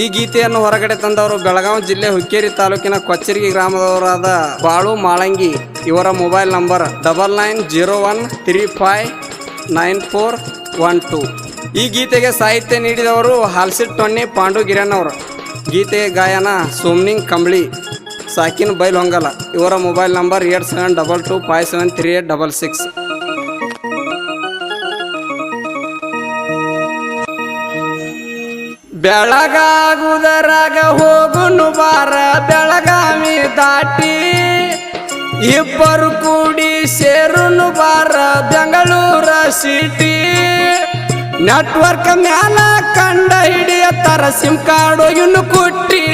ಈ ಗೀತೆಯನ್ನು ಹೊರಗಡೆ ತಂದವರು ಬೆಳಗಾವಿ ಜಿಲ್ಲೆ ಹುಕ್ಕೇರಿ ತಾಲೂಕಿನ ಕೊಚ್ಚರಿಗೆ ಗ್ರಾಮದವರಾದ ಬಾಳು ಮಾಳಂಗಿ. ಇವರ mobile number double nine zero one three five nine four one two. ಈ ಗೀತೆಗೆ ಸಾಹಿತ್ಯ ನೀಡಿದವರು ಹಾಲ್ಸಿಟ್ ಟೊನ್ನಿ ಪಾಂಡು ಗಿರಣ್ಣವರು ಗೀತೆ ಗಾಯನ ಸೋಮ್ನಿಂಗ್ ಕಂಬಳಿ, ಸಾಕಿನ್ ಬೈಲ್ ಹೊಂಗಲ. ಇವರ mobile number eight seven double two five seven three eight double six. ಬೆಳಗಾಗುದರಾಗ ಹೋಗುನು ಬಾರ ಬೆಳಗಾವಿ ದಾಟಿ. ಇಬ್ಬರು ಕೂಡಿ ಸೇರುನು ಬಾರ ಬೆಂಗಳೂರ ಸಿಟಿ ನೆಟ್ವರ್ಕ್ ಮ್ಯಾಲ ಕಂಡ ಹಿಡಿಯತ್ತಾರ ಸಿಮ್ ಕಾರ್ಡ್ ಇನ್ನು ಕುಟ್ಟಿ.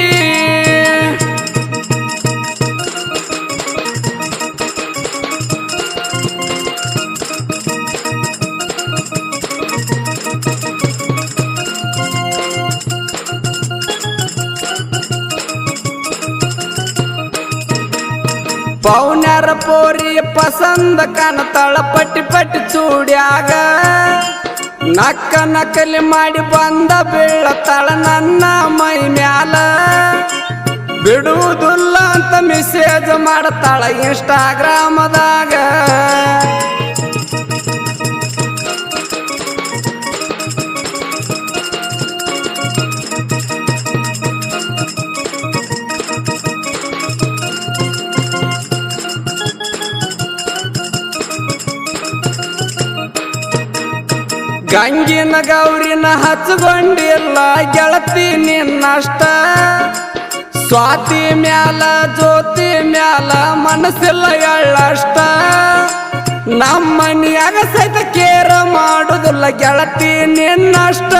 ಪೌನ್ಯಾರ ಪೋರಿ ಪಸಂದ ತಳ ಪಟ್ಟಿ ಪಟ್ಟಿ ಚೂಡ್ಯಾಗ. ನಕ್ಕ ನಕಲಿ ಮಾಡಿ ಬಂದ ಬೀಳತಾಳ ನನ್ನ ಮೈ ಮ್ಯಾಲ. ಬಿಡುವುದಿಲ್ಲ ಅಂತ ಮೆಸೇಜ್ ಮಾಡತಾಳ ಇನ್ಸ್ಟಾಗ್ರಾಮದಾಗ ಗಂಗಿನ ಗೌರಿನ ಹಚ್ಕೊಂಡಿಲ್ಲ, ಗೆಳತಿ ನಿನ್ನಷ್ಟ. ಸ್ವಾತಿ ಮ್ಯಾಲ, ಜ್ಯೋತಿ ಮ್ಯಾಲ ಮನಸ್ಸಿಲ್ಲ ಎಳ್ಳಷ್ಟ. ನಮ್ಮ ಸಹಿತ ಕೇರ ಮಾಡುದಿಲ್ಲ, ಗೆಳತಿ ನಿನ್ನಷ್ಟ.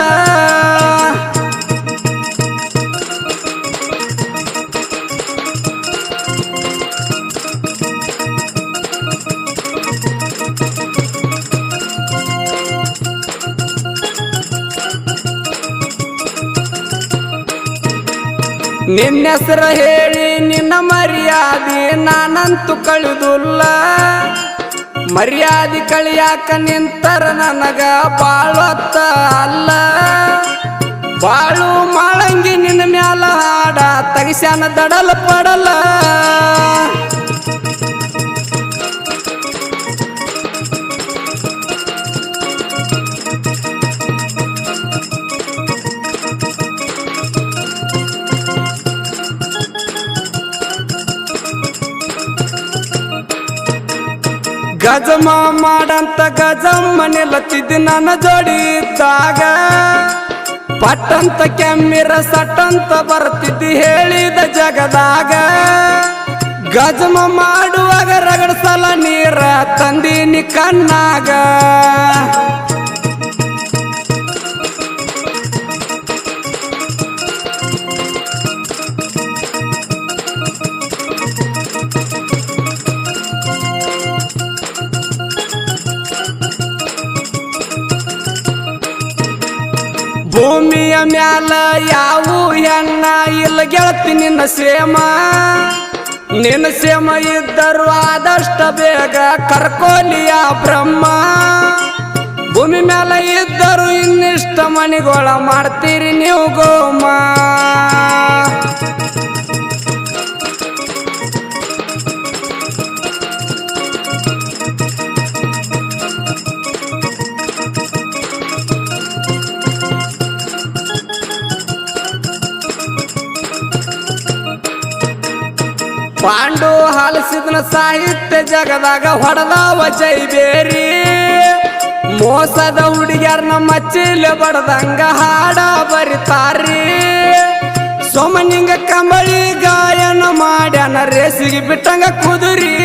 ನಿನ್ನ ಹೆಸರು ಹೇಳಿ ನಿನ್ನ ಮರ್ಯಾದೆ ನಾನಂತೂ ಕಳೆದುಲ್ಲ. ಮರ್ಯಾದೆ ಕಳಿಯಾಕ ನಿಂತರ ನನಗ ಬಾಳತ್ತ ಅಲ್ಲ. ಬಾಳು ಮಾಳಂಗಿ ನಿನ್ನ ಮ್ಯಾಲ ಹಾಡ, ತಗಿಸ್ಯಾನ ದಡಲ ಪಡಲ. ಗಜಮ ಮಾಡಂತ ಗಜಮ್ಮನೆ ಲತ್ತಿದ್ದು ನನ್ನ ಜೋಡಿ ಇದ್ದಾಗ. ಪಟ್ಟಂತ ಕೆಮ್ಮಿರ ಸಟ್ಟಂತ ಬರ್ತಿದ್ದಿ ಹೇಳಿದ ಜಗದಾಗ. ಗಜಮ ಮಾಡುವಾಗ ರಗಡ ಸಲ ನೀರ ತಂದೀನಿ ಕಣ್ಣಾಗ. ಭೂಮಿಯ ಮ್ಯಾಲ ಯಾವ ಹೆಣ್ಣ ಇಲ್ಲ ಗೆಳತಿ ನಿನ್ನ ಸೇಮ. ನಿನ್ನ ಸೇಮ ಇದ್ದರು ಆದಷ್ಟ ಬೇಗ ಕರ್ಕೋಲಿಯ ಬ್ರಹ್ಮ. ಭೂಮಿ ಮ್ಯಾಲ ಇದ್ದರು ಇನ್ನಿಷ್ಟ ಮಣಿಗೋಳ ಮಾಡ್ತೀರಿ ನೀವು ಗೋಮ. ಪಾಂಡು ಹಾಲಿಸಿದನ ಸಾಹಿತ್ಯ ಜಗದಾಗ ಹೊಡೆದಾವ ಜೈಬೇರಿ. ಮೋಸದ ಹುಡುಗಿಯರ್ ನಮ್ಮ ಚೀಲ ಬಡದಂಗ ಹಾಡ ಬರಿತಾರಿ ಸೋಮನಿಂಗ ಕಮಳಿ ಗಾಯನ ಮಾಡ್ಯಾನ, ರೇಸಿಗೆ ಬಿಟ್ಟಂಗ ಕುದುರಿ.